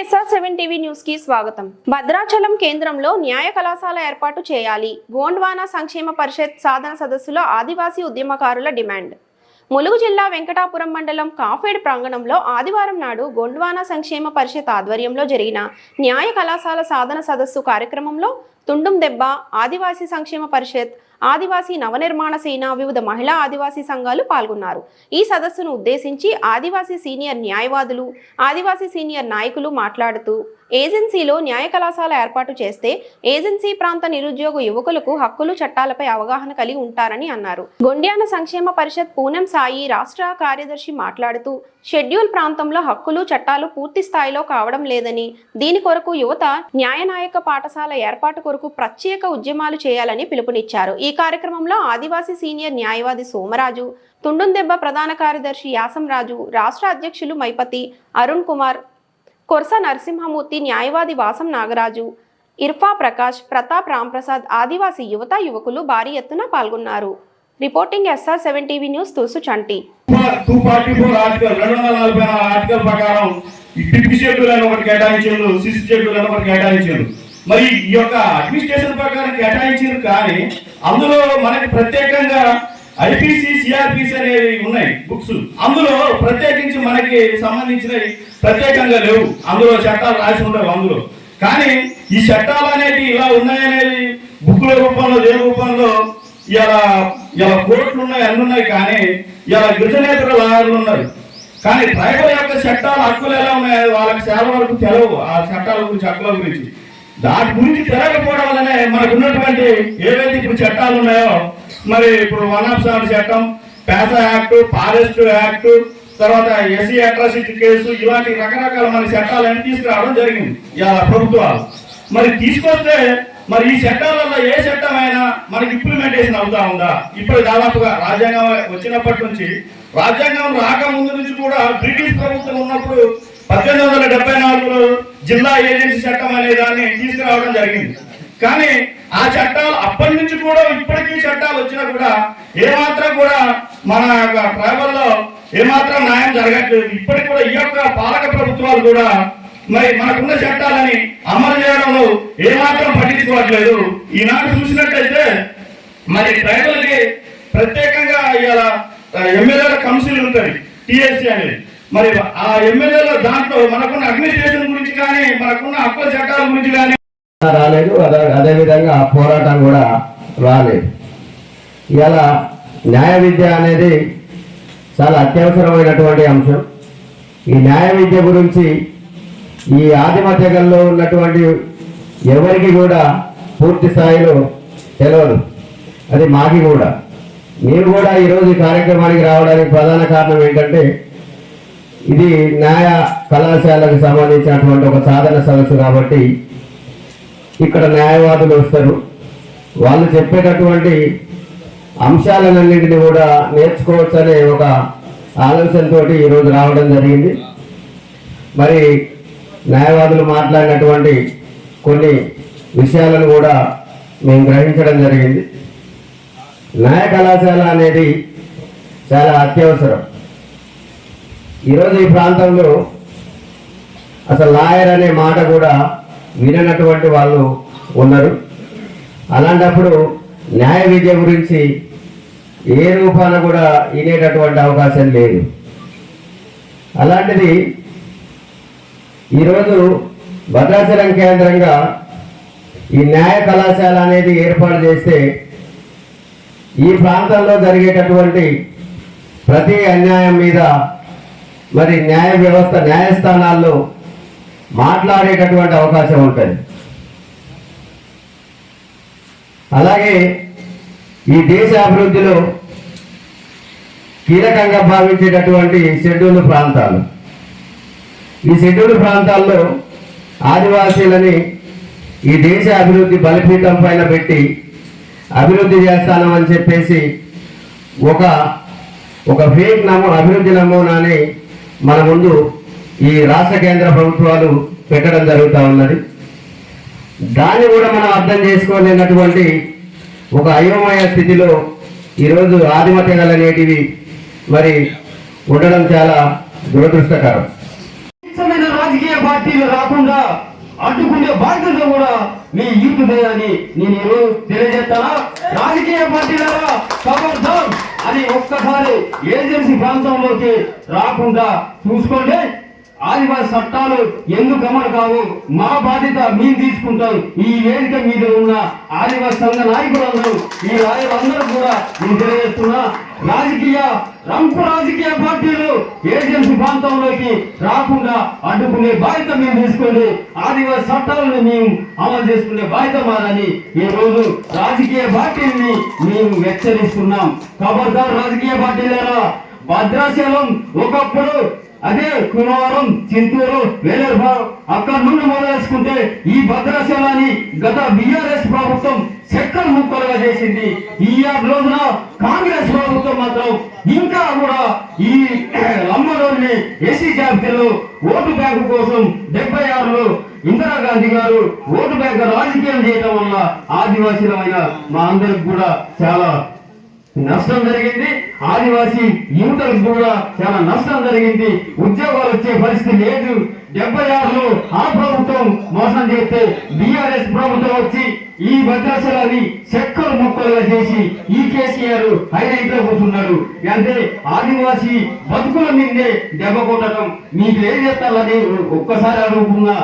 SR seven TV న్యూస్కి స్వాగతం. భద్రాచలం కేంద్రంలో న్యాయ కళాశాల ఏర్పాటు చేయాలి. గోండ్వానా సంక్షేమ పరిషత్ సాధన సదస్సులో ఆదివాసీ ఉద్యమకారుల డిమాండ్. ములుగు జిల్లా వెంకటాపురం మండలం కాఫేడ్ ప్రాంగణంలో ఆదివారం నాడు గోండ్వానా సంక్షేమ పరిషత్ ఆధ్వర్యంలో జరిగిన న్యాయ కళాశాల సాధన సదస్సు కార్యక్రమంలో తుండుం దెబ్బ ఆదివాసీ సంక్షేమ పరిషత్ ఆదివాసీ నవనిర్మాణ సేన వివిధ మహిళా ఆదివాసీ సంఘాలు పాల్గొన్నారు. ఈ సదస్సును ఉద్దేశించి ఆదివాసీ సీనియర్ న్యాయవాదులు ఆదివాసీ సీనియర్ నాయకులు మాట్లాడుతూ ఏజెన్సీలో న్యాయ కళాశాల ఏర్పాటు చేస్తే ఏజెన్సీ ప్రాంత నిరుద్యోగ యువకులకు హక్కులు చట్టాలపై అవగాహన కలిగి ఉంటారని అన్నారు. గొండ్యాన సంక్షేమ పరిషత్ పూనం సాయి రాష్ట్ర కార్యదర్శి మాట్లాడుతూ షెడ్యూల్ ప్రాంతంలో హక్కులు చట్టాలు పూర్తి స్థాయిలో కావడం లేదని దీని కొరకు యువత న్యాయనాయక పాఠశాల ఏర్పాటు కొరకు ప్రత్యేక ఉద్యమాలు చేయాలని పిలుపునిచ్చారు. ఈ కార్యక్రమంలో ఆదివాసీ సీనియర్ న్యాయవాది సోమరాజు తుండుందెబ్బ ప్రధాన కార్యదర్శి యాసంరాజు రాష్ట్ర అధ్యక్షులు మైపతి అరుణ్ కుమార్ కొరస నరసింహమూర్తి న్యాయవాది వాసం నాగరాజు ఇర్ఫా ప్రకాష్ ప్రతాప్ రాంప్రసాద్ ఆదివాసీ యువత యువకులు భారీ ఎత్తున పాల్గొన్నారు. Reporting SR seven TV news Tusu Chanti. Two forty four article రెండు వందల నలభై ఆర్టికల్ ప్రకారం షెడ్యూల్ అని ఒకటి కేటాయించారు సిసి షెడ్యూల్ అని ఒకటి కేటాయించారు. మరి ఈ యొక్క అడ్మినిస్ట్రేషన్ ప్రకారం కేటాయించారు కానీ అందులో మనకి ప్రత్యేకంగా ఐపీసీ సిఆర్పిసి అనేవి ఉన్నాయి బుక్స్. అందులో ప్రత్యేకించి మనకి సంబంధించినవి ప్రత్యేకంగా లేవు. అందులో చట్టాలు రాసి ఉండవు అందులో. కానీ ఈ చట్టాలు అనేవి ఇలా ఉన్నాయనేది బుక్ల రూపంలో దేని రూపంలో ఇలా ఇలా కోర్టులు ఉన్నాయి అన్ని ఉన్నాయి కానీ ఇలా గిరిజనేతర లాయర్లు ఉన్నారు. కానీ ట్రైబల్ యొక్క చట్టాలు హక్కులు ఎలా ఉన్నాయో వాళ్ళకి చాలా వరకు తెలవు. ఆ చట్టాల గురించి హక్కుల గురించి. దాని గురించి తెలవకపోవడం వల్లనే మనకు ఉన్నటువంటి ఏవైతే ఇప్పుడు చట్టాలు ఉన్నాయో మరి ఇప్పుడు వన్ ఆఫ్ సెవెన్ చట్టం పేసా యాక్ట్ ఫారెస్ట్ యాక్ట్ తర్వాత ఎస్సీ అట్రాసిటీ కేసు ఇలాంటి రకరకాల మన చట్టాలన్నీ తీసుకురావడం జరిగింది ఇలా ప్రభుత్వాలు. మరి తీసుకొస్తే మరి ఈ చట్టాల వల్ల ఏ చట్టం అయినా మనకి ఇంప్లిమెంటేషన్ అవుతా ఉందా? ఇప్పుడు దాదాపుగా రాజ్యాంగం వచ్చినప్పటి నుంచి రాజ్యాంగం రాకముందు నుంచి కూడా బ్రిటిష్ ప్రభుత్వం ఉన్నప్పుడు పద్దెనిమిది వందల డెబ్బై నాలుగులో జిల్లా ఏజెన్సీ చట్టం అనే దాన్ని తీసుకురావడం జరిగింది. కానీ ఆ చట్టాలు అప్పటి నుంచి కూడా ఇప్పటికీ చట్టాలు వచ్చినా కూడా ఏమాత్రం కూడా మన యొక్క ట్రైబల్లో ఏమాత్రం న్యాయం జరగట్లేదు. ఇప్పటికి కూడా ఈ యొక్క పాలక ప్రభుత్వాలు కూడా మరి మనకున్న చట్టాలని అమలు చేయడంలో ఏమాత్రం పట్టించుకోవట్లేదు. ఈనాడు చూసినట్టయితే మరి ట్రైబల్కి ప్రత్యేకంగా ఇవాళ ఎమ్మెల్యేల కౌన్సిల్ ఉంటుంది టిఎస్సి అనేది. మరి ఆ ఎమ్మెల్యేల దాంట్లో మనకున్న అడ్మినిస్ట్రేషన్ గురించి కానీ మనకున్న హక్కుల చట్టాల గురించి కానీ. రాలేదు. అదే అదేవిధంగా పోరాటం కూడా రాలేదు. ఇలా న్యాయ విద్య అనేది చాలా అత్యవసరమైనటువంటి అంశం. ఈ న్యాయ విద్య గురించి ఈ ఆదిమ తెగల్లో ఉన్నటువంటి ఎవరికి కూడా పూర్తి స్థాయిలో తెలియదు అది మాకి కూడా. మీరు కూడా ఈరోజు ఈ కార్యక్రమానికి రావడానికి ప్రధాన కారణం ఏంటంటే ఇది న్యాయ కళాశాలకు సంబంధించినటువంటి ఒక సాధన సదస్సు కాబట్టి ఇక్కడ న్యాయవాదులు వస్తారు. వాళ్ళు చెప్పేటటువంటి అంశాలన్నింటినీ కూడా నేర్చుకోవచ్చు అనే ఒక ఆలోచనతో ఈరోజు రావడం జరిగింది. మరి న్యాయవాదులు మాట్లాడినటువంటి కొన్ని విషయాలను కూడా మేము గ్రహించడం జరిగింది. న్యాయ కళాశాల అనేది చాలా అత్యవసరం. ఈరోజు ఈ ప్రాంతంలో అసలు లాయర్ అనే మాట కూడా విననటువంటి వాళ్ళు ఉన్నారు. అలాంటప్పుడు న్యాయ విద్య గురించి ఏ రూపాన కూడా వినేటటువంటి అవకాశం లేదు. అలాంటిది ఈరోజు భద్రాచలం కేంద్రంగా ఈ న్యాయ కళాశాల అనేది ఏర్పాటు చేస్తే ఈ ప్రాంతంలో జరిగేటటువంటి ప్రతి అన్యాయం మీద మరి న్యాయ వ్యవస్థ న్యాయస్థానాల్లో మాట్లాడేటటువంటి అవకాశం ఉంటుంది. అలాగే ఈ దేశ అభివృద్ధిలో కీలకంగా భావించేటటువంటి షెడ్యూల్ ప్రాంతాలు. ఈ షెడ్యూల్ ప్రాంతాల్లో ఆదివాసీలని ఈ దేశ అభివృద్ధి బలిపీఠం పైన పెట్టి అభివృద్ధి చేస్తానని చెప్పేసి ఒక ఒక ఫేక్ నమూ అభివృద్ధి నమూనాని మన ముందు ఈ రాష్ట్ర కేంద్ర ప్రభుత్వాలు పెట్టడం జరుగుతూ ఉన్నది. దాన్ని కూడా మనం అర్థం చేసుకోలేనటువంటి ఒక అయోమయ స్థితిలో ఈరోజు ఆదిమ తెగలు అనేటివి మరి ఉండడం చాలా దురదృష్టకరం. రాజకీయ పార్టీలు రాకుండా అడ్డుకునే బాధ్యత కూడా మీ యూత్ అని నేను ఈరోజు తెలియజేస్తానా? రాజకీయ పార్టీలలో ఖబర్దార్ అని ఒక్కసారి ఏజెన్సీ ప్రాంతంలోకి రాకుండా చూసుకోండి. ఆదివాసి చట్టాలు ఎందుకు అమలు కావు? మా బాధ్యత మేము తీసుకుంటాం ఈ వేదిక మీద ఉన్న ఆదివాసి సంఘ నాయకులందరూ ఈ రాయలందరూ కూడా నేను తెలియజేస్తున్నా రాజకీయ రంపు రాజకీయ పార్టీలు ఏజెన్సీ ప్రాంతంలోకి రాకుండా అడ్డుకునే బాధ్యత మేము తీసుకోండి. ఆదివాసి చట్టాలను మేము అమలు చేసుకునే బాధ్యత మాదని ఈ రోజు రాజకీయ పార్టీని మేము హెచ్చరిస్తున్నాం. ఖబర్దార్ రాజకీయ పార్టీలేరా భద్రాచలం ఒకప్పుడు అదే కుమారం చింతూరు వేలేరు అక్కడ నుండి మొదలేసుకుంటే ఈ భద్రాచలాన్ని గత బిఆర్ఎస్ ప్రభుత్వం చెక్కలు ముక్కలుగా చేసింది. ఈ రోజున కాంగ్రెస్ ప్రభుత్వం మాత్రం ఇంకా కూడా ఈ అమ్మలోని ఎస్సీ జాబితాలో ఓటు బ్యాంకు కోసం డెబ్బై ఆరులో ఇందిరాగాంధీ గారు ఓటు బ్యాంకు రాజకీయం చేయడం వల్ల ఆదివాసీలమైన మా అందరికి కూడా చాలా నష్టం జరిగింది. ఆదివాసీ యువతలకు కూడా చాలా నష్టం జరిగింది. ఉద్యోగాలు వచ్చే పరిస్థితి లేదు. డెబ్బై ఆరులో ఆ ప్రభుత్వం మోసం చేస్తే బిఆర్ఎస్ ప్రభుత్వం వచ్చి ఈ భద్రాచలాన్ని చెక్కలు ముక్కలుగా చేసి ఈ కేసీఆర్ హైలైట్లో కూర్చున్నాడు. అంటే ఆదివాసీ బతుకుల మీదే దెబ్బ కొట్టడం. మీకు ఏం చేస్తారని ఒక్కసారి అనుకున్నా